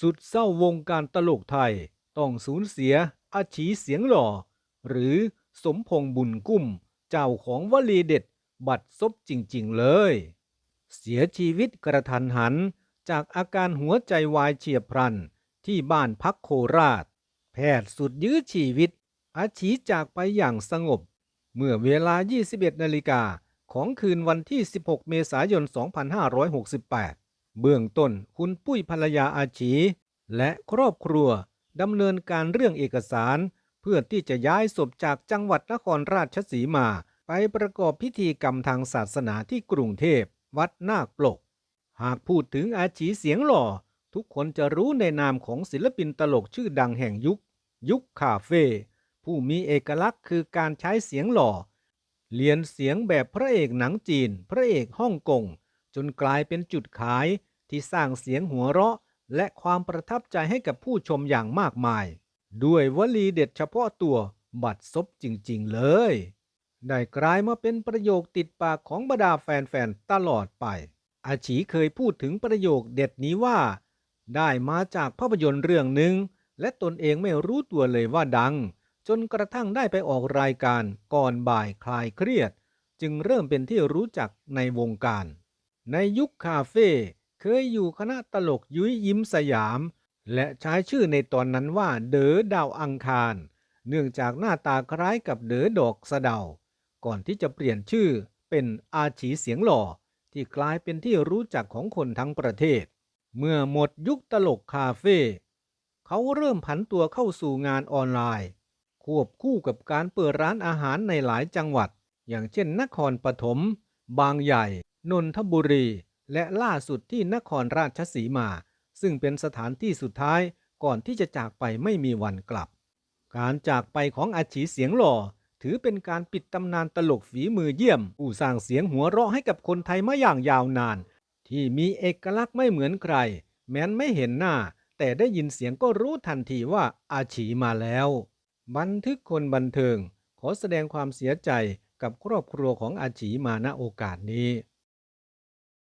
สุดเศร้าวงการตลกไทย ต้องสูญเสียอาชีเสียงหล่อ หรือสมพงษ์บุญกุ้ม เจ้าของวลีเด็ด บัดซบจริง ๆ เลย เสียชีวิตกระทันหัน จากอาการหัวใจวายเฉียบพลัน ที่บ้านพักโคราช แพทย์สุดยื้อชีวิต อาชีจากไปอย่างสงบ เมื่อเวลา 21 นาฬิกาของคืนวันที่ 16 เมษายน 2568 เบื้องต้นคุณปุ้ยภรรยาอาชี และครอบครัวดำเนินการเรื่องเอกสาร เพื่อที่จะย้ายศพจากจังหวัดนครราชสีมา ไปประกอบพิธีกรรมทางศาสนาที่กรุงเทพ วัดนาคปลก หากพูดถึงอาชีเสียงหล่อ ทุกคนจะรู้ในนามของศิลปินตลกชื่อดังแห่งยุค ยุคคาเฟ่ผู้มีเอกลักษณ์คือการใช้เสียงหล่อเรียนเสียงแบบพระเอกหนังจีน พระเอกฮ่องกง จนกลายเป็นจุดขายที่สร้างเสียงหัวเราะ และความประทับใจให้กับผู้ชมอย่างมากมาย ด้วยวลีเด็ดเฉพาะตัวบัดซบจริงๆเลย ได้กลายมาเป็นประโยคติดปากของบรรดาแฟนๆตลอดไป อาชีเคยพูดถึงประโยคเด็ดนี้ว่า ได้มาจากภาพยนตร์เรื่องหนึ่งและตนเองไม่รู้ตัวเลยว่าดัง จนกระทั่งได้ไปออกรายการก่อนบ่ายคลายเครียด จึงเริ่มเป็นที่รู้จักในวงการ ในยุคคาเฟ่เคยอยู่คณะตลกยุ้ยยิ้มสยาม และใช้ชื่อในตอนนั้นว่าเด๋อดาวอังคาร เนื่องจากหน้าตาคล้ายกับเด๋อดอกสะเดา ก่อนที่จะเปลี่ยนชื่อเป็นอาชีเสียงหล่อ ที่กลายเป็นที่รู้จักของคนทั้งประเทศ เมื่อหมดยุคตลกคาเฟ่เขาเริ่มผันตัวเข้าสู่งานออนไลน์ ควบคู่กับการเปิดร้านอาหารในหลายจังหวัด อย่างเช่นนครปฐม บางใหญ่ นนทบุรี และล่าสุดที่นครราชสีมา ซึ่งเป็นสถานที่สุดท้ายก่อนที่จะจากไปไม่มีวันกลับ การจากไปของอาชีเสียงหล่อ ถือเป็นการปิดตำนานตลกฝีมือเยี่ยมผู้สร้างเสียงหัวเราะให้กับคนไทยมาอย่างยาวนาน ที่มีเอกลักษณ์ไม่เหมือนใคร แม้นไม่เห็นหน้า แต่ได้ยินเสียงก็รู้ทันทีว่าอาชีมาแล้ว บันทึกคนบันเทิง ขอแสดงความเสียใจกับครอบครัวของอาชีมาณโอกาสนี้